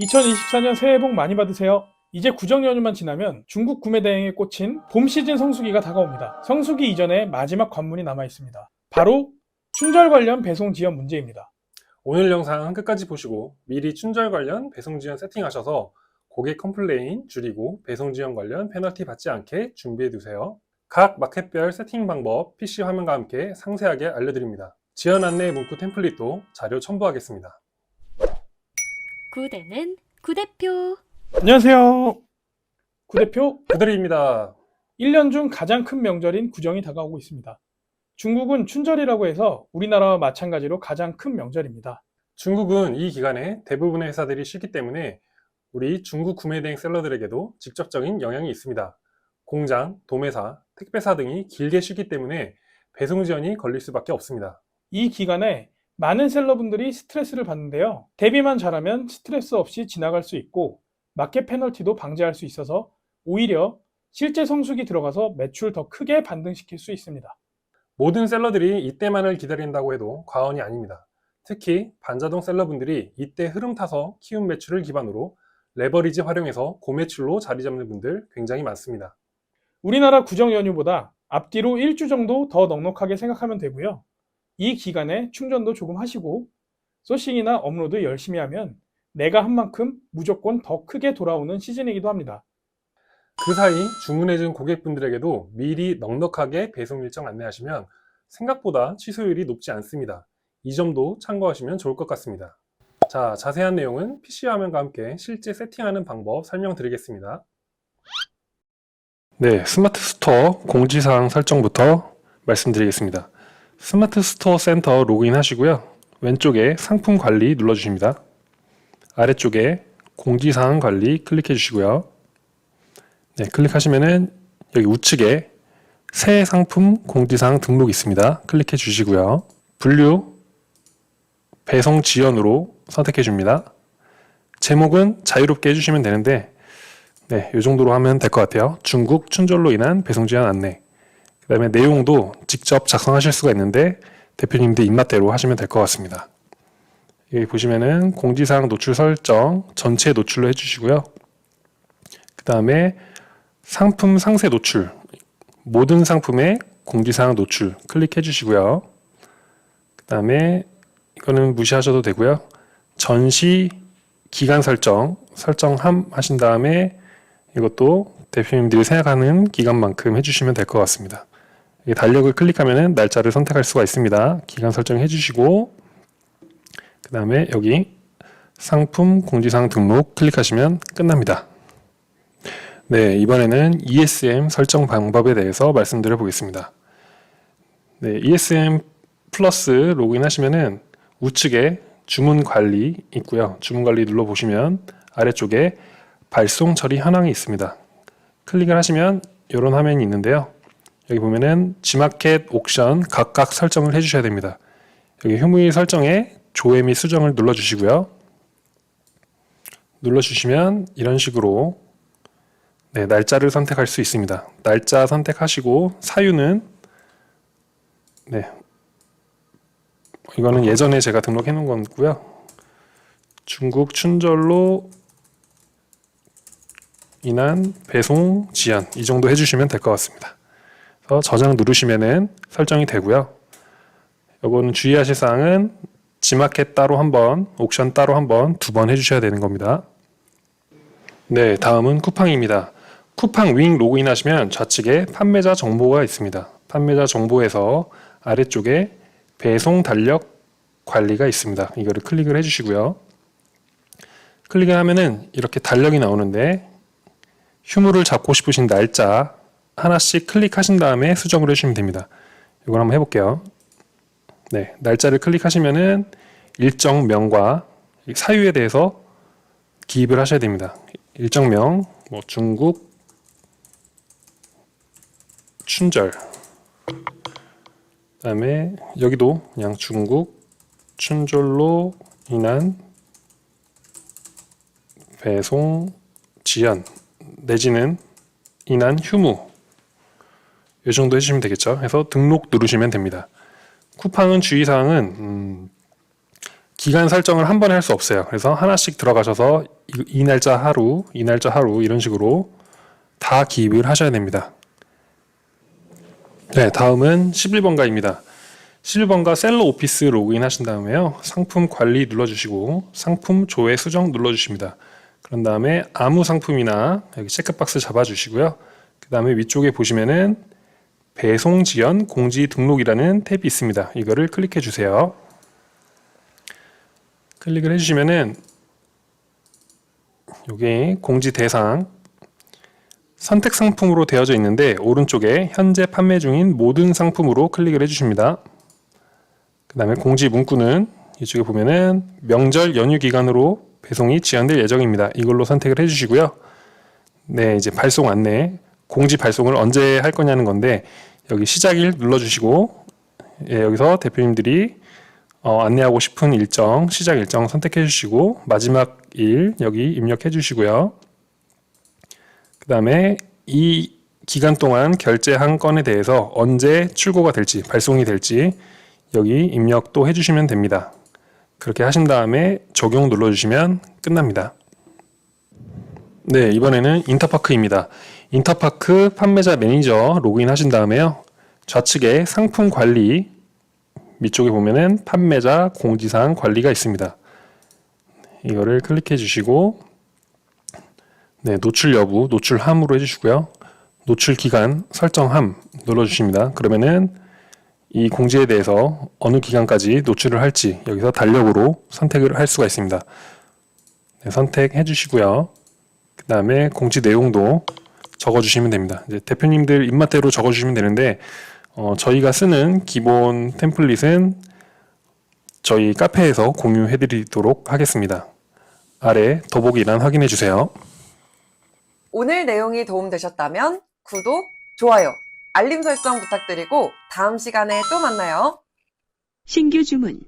2024년 새해 복 많이 받으세요. 이제 구정 연휴만 지나면 중국 구매 대행에 꽂힌 봄 시즌 성수기가 다가옵니다. 성수기 이전에 마지막 관문이 남아 있습니다. 바로 춘절 관련 배송 지연 문제입니다. 오늘 영상 끝까지 보시고 미리 춘절 관련 배송 지연 세팅하셔서 고객 컴플레인 줄이고 배송 지연 관련 페널티 받지 않게 준비해 두세요. 각 마켓별 세팅 방법 PC 화면과 함께 상세하게 알려드립니다. 지연 안내 문구 템플릿도 자료 첨부하겠습니다. 구대는 구대표. 안녕하세요. 구대표 그들입니다. 1년 중 가장 큰 명절인 구정이 다가오고 있습니다. 중국은 춘절이라고 해서 우리나라와 마찬가지로 가장 큰 명절입니다. 중국은 이 기간에 대부분의 회사들이 쉬기 때문에 우리 중국 구매 대행 셀러들에게도 직접적인 영향이 있습니다. 공장, 도매사, 택배사 등이 길게 쉬기 때문에 배송 지연이 걸릴 수밖에 없습니다. 이 기간에 많은 셀러분들이 스트레스를 받는데요. 대비만 잘하면 스트레스 없이 지나갈 수 있고 마켓 페널티도 방지할 수 있어서 오히려 실제 성수기 들어가서 매출 더 크게 반등시킬 수 있습니다. 모든 셀러들이 이때만을 기다린다고 해도 과언이 아닙니다. 특히 반자동 셀러분들이 이때 흐름 타서 키운 매출을 기반으로 레버리지 활용해서 고매출로 자리 잡는 분들 굉장히 많습니다. 우리나라 구정 연휴보다 앞뒤로 일주 정도 더 넉넉하게 생각하면 되고요. 이 기간에 충전도 조금 하시고 소싱이나 업로드 열심히 하면 내가 한 만큼 무조건 더 크게 돌아오는 시즌이기도 합니다. 그 사이 주문해준 고객분들에게도 미리 넉넉하게 배송 일정 안내하시면 생각보다 취소율이 높지 않습니다. 이 점도 참고하시면 좋을 것 같습니다. 자, 자세한 내용은 PC 화면과 함께 실제 세팅하는 방법 설명드리겠습니다. 네, 스마트 스토어 공지사항 설정부터 말씀드리겠습니다. 스마트 스토어 센터 로그인 하시고요. 왼쪽에 상품 관리 눌러주십니다. 아래쪽에 공지사항 관리 클릭해 주시고요. 네, 클릭하시면은 여기 우측에 새 상품 공지사항 등록 있습니다. 클릭해 주시고요. 분류 배송 지연으로 선택해 줍니다. 제목은 자유롭게 해주시면 되는데 네, 이 정도로 하면 될 것 같아요. 중국 춘절로 인한 배송 지연 안내. 그 다음에 내용도 직접 작성하실 수가 있는데 대표님들 입맛대로 하시면 될 것 같습니다. 여기 보시면은 공지사항 노출 설정 전체 노출로 해주시고요. 그 다음에 상품 상세 노출 모든 상품의 공지사항 노출 클릭해 주시고요. 그 다음에 이거는 무시하셔도 되고요. 전시 기간 설정 설정함 하신 다음에 이것도 대표님들이 생각하는 기간만큼 해주시면 될 것 같습니다. 이 달력을 클릭하면 날짜를 선택할 수가 있습니다. 기간 설정해 주시고 그 다음에 여기 상품 공지사항 등록 클릭하시면 끝납니다. 네, 이번에는 ESM 설정 방법에 대해서 말씀드려 보겠습니다. 네, ESM 플러스 로그인 하시면은 우측에 주문 관리 있고요. 주문 관리 눌러 보시면 아래쪽에 발송 처리 현황이 있습니다. 클릭을 하시면 이런 화면이 있는데요. 여기 보면은 지마켓 옥션 각각 설정을 해주셔야 됩니다. 여기 휴무일 설정에 조회 및 수정을 눌러주시고요. 눌러주시면 이런 식으로 네, 날짜를 선택할 수 있습니다. 날짜 선택하시고 사유는 네, 이거는 예전에 제가 등록해 놓은 거고요. 중국 춘절로 인한 배송 지연 이 정도 해주시면 될 것 같습니다. 그래서 저장 누르시면은 설정이 되고요. 요거는 주의하실 사항은 지마켓 따로 한 번, 옥션 따로 한 번, 두 번 해주셔야 되는 겁니다. 네, 다음은 쿠팡입니다. 쿠팡 윙 로그인 하시면 좌측에 판매자 정보가 있습니다. 판매자 정보에서 아래쪽에 배송 달력 관리가 있습니다. 이거를 클릭을 해주시고요. 클릭을 하면은 이렇게 달력이 나오는데 휴무를 잡고 싶으신 날짜 하나씩 클릭하신 다음에 수정을 해주시면 됩니다. 이걸 한번 해볼게요. 네, 날짜를 클릭하시면은 일정명과 사유에 대해서 기입을 하셔야 됩니다. 일정명, 뭐 중국 춘절, 그다음에 여기도 그냥 중국 춘절로 인한 배송 지연 내지는 인한 휴무 이 정도 해주시면 되겠죠. 해서 등록 누르시면 됩니다. 쿠팡은 주의사항은 음, 기간 설정을 한 번에 할 수 없어요. 그래서 하나씩 들어가셔서 이, 이 날짜 하루, 이 날짜 하루 이런 식으로 다 기입을 하셔야 됩니다. 네, 다음은 11번가입니다. 11번가 셀러 오피스 로그인 하신 다음에요. 상품 관리 눌러주시고 상품 조회 수정 눌러주십니다. 그런 다음에 아무 상품이나 여기 체크박스 잡아주시고요. 그 다음에 위쪽에 보시면은 배송 지연 공지 등록이라는 탭이 있습니다. 이거를 클릭해 주세요. 클릭을 해주시면은 여기 공지 대상 선택 상품으로 되어져 있는데 오른쪽에 현재 판매 중인 모든 상품으로 클릭을 해주십니다. 그 다음에 공지 문구는 이쪽에 보면은 명절 연휴 기간으로 배송이 지연될 예정입니다. 이걸로 선택을 해주시고요. 네, 이제 발송 안내, 공지 발송을 언제 할 거냐는 건데 여기 시작일 눌러주시고 예, 여기서 대표님들이 어, 안내하고 싶은 일정, 시작 일정 선택해 주시고 마지막 일 여기 입력해 주시고요. 그 다음에 이 기간 동안 결제한 건에 대해서 언제 출고가 될지, 발송이 될지 여기 입력도 해주시면 됩니다. 그렇게 하신 다음에 적용 눌러주시면 끝납니다. 네, 이번에는 인터파크입니다. 인터파크 판매자 매니저 로그인 하신 다음에요. 좌측에 상품 관리 밑쪽에 보면은 판매자 공지사항 관리가 있습니다. 이거를 클릭해 주시고 네, 노출 여부, 노출함으로 해 주시고요. 노출 기간 설정함 눌러 주십니다. 그러면은 이 공지에 대해서 어느 기간까지 노출을 할지 여기서 달력으로 선택을 할 수가 있습니다. 네, 선택해 주시고요. 그 다음에 공지 내용도 적어주시면 됩니다. 이제 대표님들 입맛대로 적어주시면 되는데 어, 저희가 쓰는 기본 템플릿은 저희 카페에서 공유해드리도록 하겠습니다. 아래 더보기란 확인해 주세요. 오늘 내용이 도움되셨다면 구독, 좋아요, 알림 설정 부탁드리고 다음 시간에 또 만나요. 신규 주문